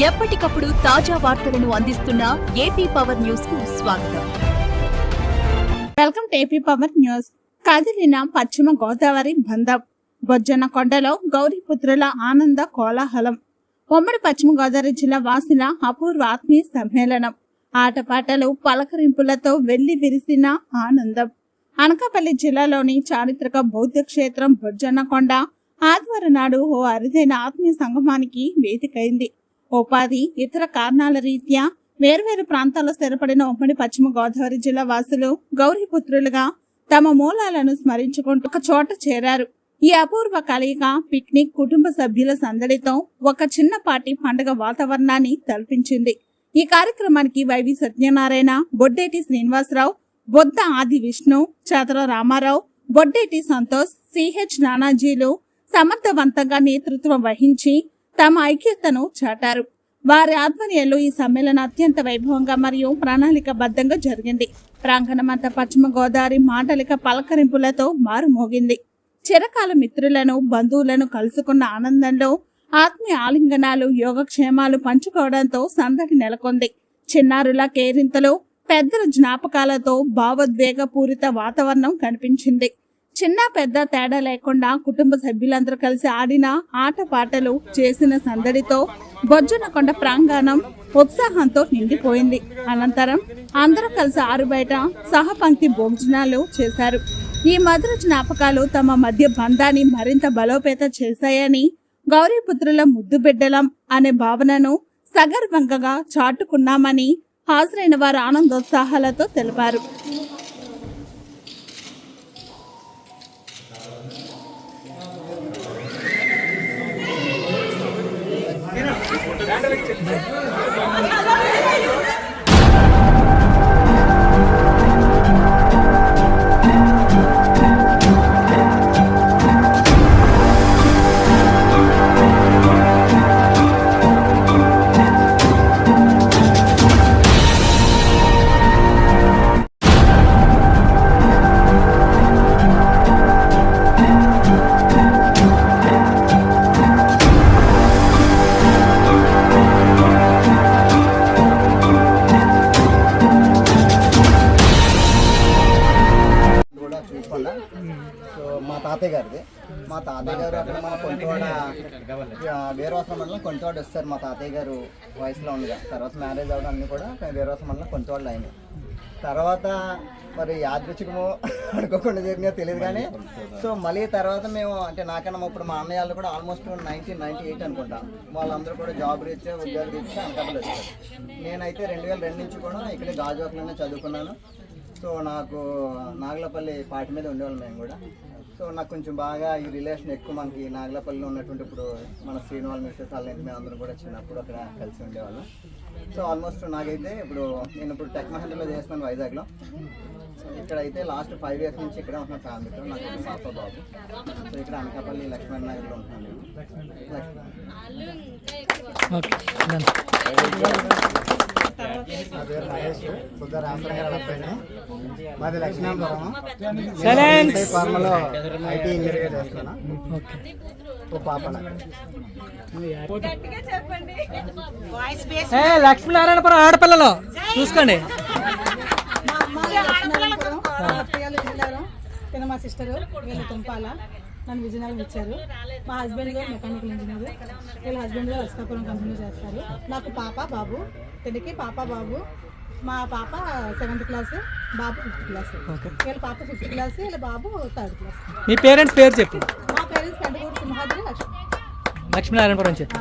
ఎప్పటికప్పుడు తాజా వార్తలను అందిస్తున్న ఏపీ పవర్ న్యూస్కు స్వాగతం. Welcome to AP power news. కదిలిన పశ్చిమ గోదావరి బంధం బొజ్జన కొండలో గౌరీపుత్రుల ఆనంద కోలాహలం. ఉమ్మడి పశ్చిమ గోదావరి జిల్లా వాసిన అపూర్వ ఆత్మీయ సమ్మేళనం. ఆటపాటలు పలకరింపులతో వెళ్ళి విరిసిన ఆనందం. అనకాపల్లి జిల్లాలోని చారిత్రక బౌద్ధ క్షేత్రం బొజ్జన్నకొండ ఆదివారం నాడు ఓ అరుదైన ఆత్మీయ సంగమానికి వేదికైంది. ఉపాధి ఇతర కారణాల రీత్యా వేర్వేరు ప్రాంతాల్లో స్థిరపడిన ఉమ్మడి పశ్చిమ గోదావరి జిల్లా వాసులు గౌరీపుత్రులుగా తమ మూలాలను స్మరించుకుంటూ ఒక చోట చేరారు. ఈ అపూర్వ కలయిక పిక్నిక్ కుటుంబ సభ్యుల సందడితో ఒక చిన్నపాటి పండుగ వాతావరణాన్ని తలపించింది. ఈ కార్యక్రమానికి వైవి సత్యనారాయణ బొడ్డేటి శ్రీనివాసరావు బొద్ద ఆది విష్ణు చదర రామారావు బొడ్డేటి సంతోష్ సిహెచ్ నానాజీలు సమర్థవంతంగా నేతృత్వం వహించి తమ ఐక్యతను చాటారు. వారి ఆధ్వర్యంలో ఈ సమ్మేళనం అత్యంత వైభవంగా మరియు ప్రణాళికబద్ధంగా జరిగింది. ప్రాంగణమంతా పశ్చిమ గోదావరి మాటలిక పలకరింపులతో మారుమోగింది. చిరకాల మిత్రులను బంధువులను కలుసుకున్న ఆనందంలో ఆత్మీయ ఆలింగనాలు యోగక్షేమాలు పంచుకోవడంతో సందడి నెలకొంది. చిన్నారుల కేరింతలు పెద్దల జ్ఞాపకాలతో భావోద్వేగపూరిత వాతావరణం కనిపించింది. చిన్న పెద్ద తేడా లేకుండా కుటుంబ సభ్యులందరూ కలిసి ఆడిన ఆటపాటలు చేసిన సందడితో బొజ్జనకొండ ప్రాంగణం ఉత్సాహంతో నిండిపోయింది. అనంతరం అందరూ కలిసి ఆరు బయట సహపంక్తి భోజనాలు చేశారు. ఈ మధుర జ్ఞాపకాలు తమ మధ్య బంధాన్ని మరింత బలోపేత చేశాయని గౌరీపుత్రుల ముద్దు బిడ్డలం అనే భావనను సగర్వంగా చాటుకున్నామని హాజరైన వారు ఆనందోత్సాహాలతో తెలిపారు. సో మా తాతయ్య గారిది. మా తాతయ్య గారు అక్కడ మన కొంతవాడ వీరవాసం మండలం కొంతవాడ వస్తారు మా తాతయ్య గారు వయసులో ఉండగా. తర్వాత మ్యారేజ్ అవ్వడం అన్నీ కూడా వీరవాసం మండలం కొంతవాళ్ళు అయినాయి. తర్వాత మరి యాదృచ్ఛికమో అనుకోకుండా జరిగినా తెలియదు కానీ సో మళ్ళీ తర్వాత మేము అంటే నాకన్నా ఇప్పుడు మా అన్నయ్యలు వాళ్ళు కూడా ఆల్మోస్ట్ నైన్టీన్ నైన్టీ ఎయిట్ అనుకుంటా. వాళ్ళందరూ కూడా జాబ్ రీత్యా ఉద్యోగ రీత్యా అనకాపల్లి వచ్చారు. నేనైతే రెండు వేల రెండు నుంచి కూడా ఇక్కడే గాజువాకలోనే చదువుకున్నాను. సో నాకు నాగలపల్లి పాటి మీద ఉండేవాళ్ళం మేము కూడా. సో నాకు కొంచెం బాగా ఈ రిలేషన్ ఎక్కువ మనకి నాగలపల్లిలో ఉన్నటువంటి ఇప్పుడు మన శ్రీనివాల్ మిస్సెస్ వాళ్ళ మేము అందరం కూడా చిన్నప్పుడు అక్కడ కలిసి ఉండేవాళ్ళం. సో ఆల్మోస్ట్ నాకైతే ఇప్పుడు నేను ఇప్పుడు టెక్ మహేంద్రలో చేస్తున్నాను వైజాగ్లో. ఇక్కడ అయితే లాస్ట్ ఫైవ్ ఇయర్స్ నుంచి ఇక్కడే ఉంటున్నాను ఫ్యామిలీతో నాకు పాప బాబు. సో ఇక్కడ అనకాపల్లి లక్ష్మణ్ నగర్లో ఉంటున్నాను నా పేరు మహేష్ మాది లక్ష్మీపురం ఫార్మలో ఐటీ ఇంజనీర్గా చేస్తున్నా ఓ పాప లక్ష్మీనారాయణపురం ఆడపిల్లలు చూసుకోండి అత్తయ్యలు జిల్లాలో కింద మా సిస్టర్ వీళ్ళు తుంపాల నన్ను విజయనగరం ఇచ్చారు. మా హస్బెండ్ మెకానికల్ ఇంజనీర్. వీళ్ళ హస్బెండ్ వస్తాపురం కంపెనీ చేస్తారు. నాకు పాప బాబు తిరిగి పాప బాబు మా పాప సెవెంత్ క్లాస్ బాబు ఫిఫ్త్ క్లాస్. వీళ్ళ పాప ఫిఫ్త్ క్లాస్ వీళ్ళ బాబు థర్డ్ క్లాస్. మీ పేరెంట్స్ పేరు చెప్పు. మా పేరెంట్స్ పెద్దగూరు సింహాద్రి లక్ష్మి. లక్ష్మీనారాయణపురం చెప్పు.